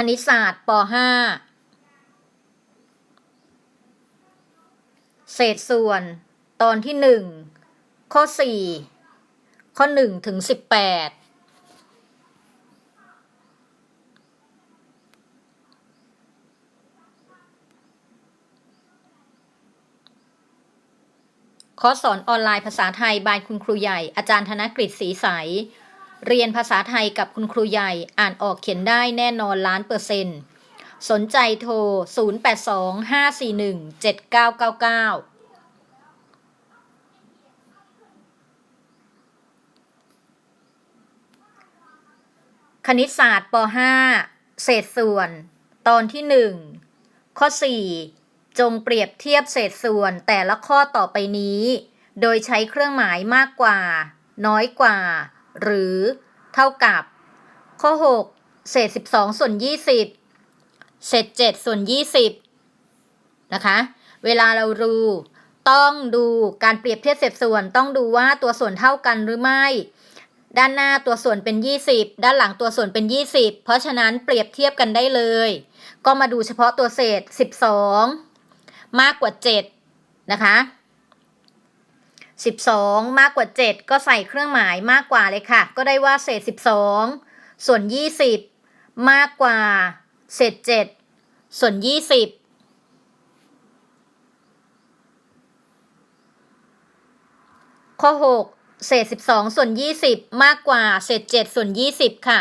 คณิตศาสตร์ป .5 เศษส่วน ตอนที่หนึ่งข้อสี่ข้อหนึ่งถึงสิบแปดคอร์สสอนออนไลน์ภาษาไทย บายคุณครูใหญ่อาจารย์ธนกฤษศรีใส เรียนภาษาไทยกับคุณครูใหญ่อ่านออกเขียนได้แน่นอนล้านเปอร์เซ็นต์ สนใจโทร 0825417999คณิตศาสตร์ป .5 เศษส่วน ตอนที่ 1 ข้อ 4 จงเปรียบเทียบเศษส่วนแต่ละข้อต่อไปนี้ โดยใช้เครื่องหมายมากกว่า น้อยกว่า หรือเท่ากับ ข้อ 6 เศษ 12 ส่วน 20 เศษ 7 ส่วน 20 นะคะ เวลาเราดูต้องดูการเปรียบเทียบเศษส่วนต้องดูว่าตัวส่วนเท่ากันหรือไม่ ด้านหน้าตัวส่วนเป็น 20 ด้านหลังตัวส่วนเป็น 20 เพราะฉะนั้นเปรียบเทียบกันได้เลย ก็มาดูเฉพาะตัวเศษ 12 มากกว่า 7 นะคะ 12 มากกว่า 7 ก็ใส่เครื่องหมายมากกว่าเลยค่ะ ก็ได้ว่าเศษ 12 ส่วน 20 มากกว่า เศษ 7 ส่วน 20ข้อ 6 เศษ 12 ส่วน 20 มากกว่า เศษ 7 ส่วน 20 ค่ะ